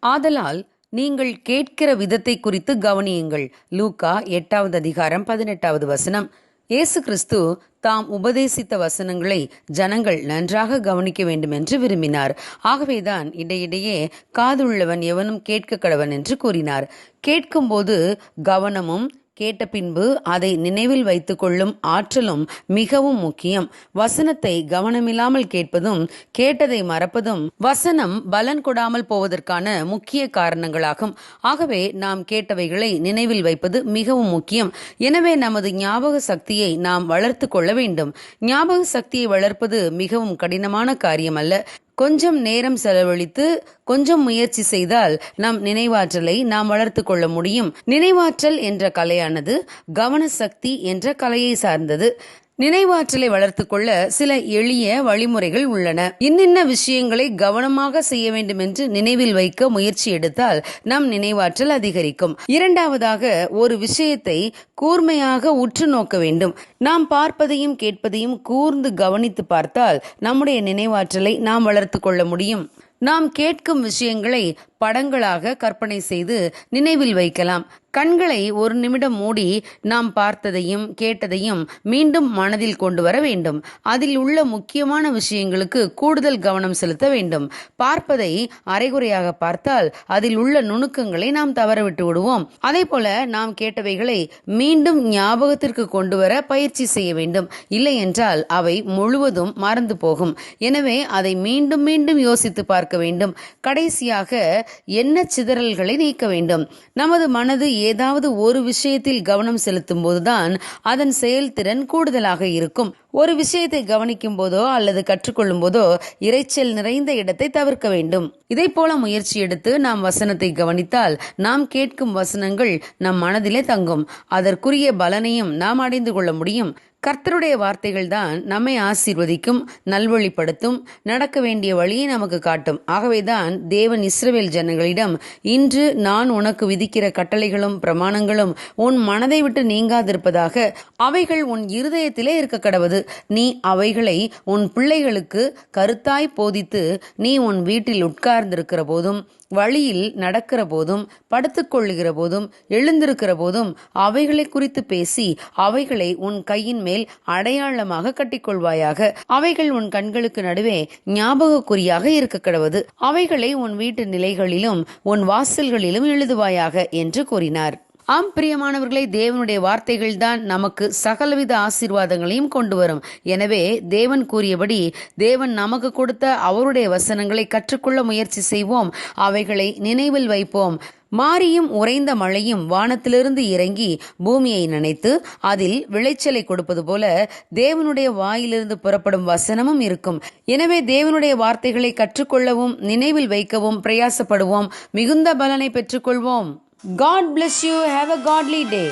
ஆதலால் நீங்கள் கேட்கிற விதத்தை குறித்து கவனியுங்கள். லூக்கா எட்டாவது அதிகாரம் பதினெட்டாவது வசனம். இயேசு கிறிஸ்து தாம் உபதேசித்த வசனங்களை ஜனங்கள் நன்றாக கவனிக்க வேண்டும் என்று விரும்பினார். ஆகவேதான் இடையிடையே காதுள்ளவன் எவனும் கேட்க கடவன் என்று கூறினார். கேட்கும்போது கவனமும் கேட்ட பின்பு அதை நினைவில் வைத்துக் கொள்ளும் ஆற்றலும் மிகவும் முக்கியம். வசனத்தை கவனமில்லாமல் கேட்பதும் கேட்டதை மறப்பதும் வசனம் பலன் கொடாமல் போவதற்கான முக்கிய காரணங்களாகும். ஆகவே நாம் கேட்டவைகளை நினைவில் வைப்பது மிகவும் முக்கியம். எனவே நமது ஞாபக சக்தியை நாம் வளர்த்து கொள்ள வேண்டும். ஞாபக சக்தியை வளர்ப்பது மிகவும் கடினமான காரியம் அல்ல கொஞ்சம் நேரம் செலவழித்து கொஞ்சம் முயற்சி செய்தால் நம் நினைவாற்றலை நாம் வளர்த்து கொள்ள முடியும். நினைவாற்றல் என்ற கலையானது கவன சக்தி என்ற கலையை சார்ந்தது. நினைவாற்றலை வளர்த்துக்கொள்ள சில எளிய வழிமுறைகள் உள்ளன. இன்னின்ன விஷயங்களை கவனமாக செய்ய வேண்டும் என்று நினைவில் வைக்க முயற்சி எடுத்தால் நம் நினைவாற்றல் அதிகரிக்கும். இரண்டாவதாக ஒரு விஷயத்தை கூர்மையாக உற்று நோக்க வேண்டும். நாம் பார்ப்பதையும் கேட்பதையும் கூர்ந்து கவனித்து பார்த்தால் நம்முடைய நினைவாற்றலை நாம் வளர்த்து கொள்ள முடியும். நாம் கேட்கும் விஷயங்களை படங்களாக கற்பனை செய்து நினைவில் வைக்கலாம். கண்களை ஒரு நிமிடம் மூடி நாம் பார்த்ததையும் கேட்டதையும் மீண்டும் மனதில் கொண்டு வர வேண்டும். அதில் உள்ள முக்கியமான விஷயங்களுக்கு கூடுதல் கவனம் செலுத்த வேண்டும். பார்ப்பதை அரைகுறையாக பார்த்தால் அதில் உள்ள நுணுக்கங்களை நாம் தவறவிட்டு விடுவோம். அதே போல நாம் கேட்டவைகளை மீண்டும் ஞாபகத்திற்கு கொண்டு வர பயிற்சி செய்ய வேண்டும். இல்லை என்றால் அவை முழுவதும் மறந்து போகும். எனவே அதை மீண்டும் மீண்டும் யோசித்து பார்க்க வேண்டும். கடைசியாக எண்ண சிதறல்களை நீக்க வேண்டும்? நமது மனது ஏதாவது ஒரு விஷயத்தில் கவனம் செலுத்தும் போதுதான் அதன் செயல்திறன் கூடுதலாக இருக்கும். ஒரு விஷயத்தை கவனிக்கும் போதோ அல்லது கற்றுக்கொள்ளும் போதோ இரைச்சல் நிறைந்த இடத்தை தவிர்க்க வேண்டும். இதை போல முயற்சி எடுத்து நாம் வசனத்தை கவனித்தால் நாம் கேட்கும் வசனங்கள் நம் மனதிலே தங்கும். அதற்குரிய பலனையும் நாம் அடைந்து கொள்ள முடியும். கர்த்தருடைய வார்த்தைகள் தான் நம்மை ஆசீர்வதிக்கும் நல்வழிப்படுத்தும் நடக்க வேண்டிய வழியை நமக்கு காட்டும். ஆகவேதான் தேவன் இஸ்ரவேல் ஜனங்களிடம் இன்று நான் உனக்கு விதிக்கிற கட்டளைகளும் பிரமாணங்களும் உன் மனதை விட்டு நீங்காதிருப்பதாக அவைகள் உன் இருதயத்திலே இருக்க கடவுது. நீ அவைகளை உன் பிள்ளைகளுக்கு கருத்தாய் போதித்து நீ உன் வீட்டில் உட்கார்ந்திருக்கிற போதும் வழியில் நடக்கிற போதும் படுத்துக்கொள்ளுகிற போதும் எழுந்திருக்கிற போதும் அவைகளை குறித்து பேசி அவைகளை உன் கையின் மேல் அடையாளமாக கட்டிக்கொள்வாயாக. அவைகள் உன் கண்களுக்கு நடுவே ஞாபகக்குறியாக இருக்க கிடவது. அவைகளை உன் வீட்டு நிலைகளிலும் உன் வாசல்களிலும் எழுதுவாயாக என்று கூறினார். ஆம் பிரியமானவர்களை தேவனுடைய வார்த்தைகள் தான் நமக்கு சகலவித ஆசீர்வாதங்களையும் கொண்டு வரும். எனவே தேவன் கூறியபடி தேவன் நமக்கு கொடுத்த அவருடைய வசனங்களை கற்றுக்கொள்ள முயற்சி செய்வோம். அவைகளை நினைவில் வைப்போம். மாரியும் உறைந்த மழையும் வானத்திலிருந்து இறங்கி பூமியை நினைத்து அதில் விளைச்சலை கொடுப்பது போல தேவனுடைய வாயிலிருந்து புறப்படும் வசனமும் இருக்கும். எனவே தேவனுடைய வார்த்தைகளை கற்றுக்கொள்ளவும் நினைவில் வைக்கவும் பிரயாசப்படுவோம். மிகுந்த பலனை பெற்றுக்கொள்வோம். God bless you have a godly day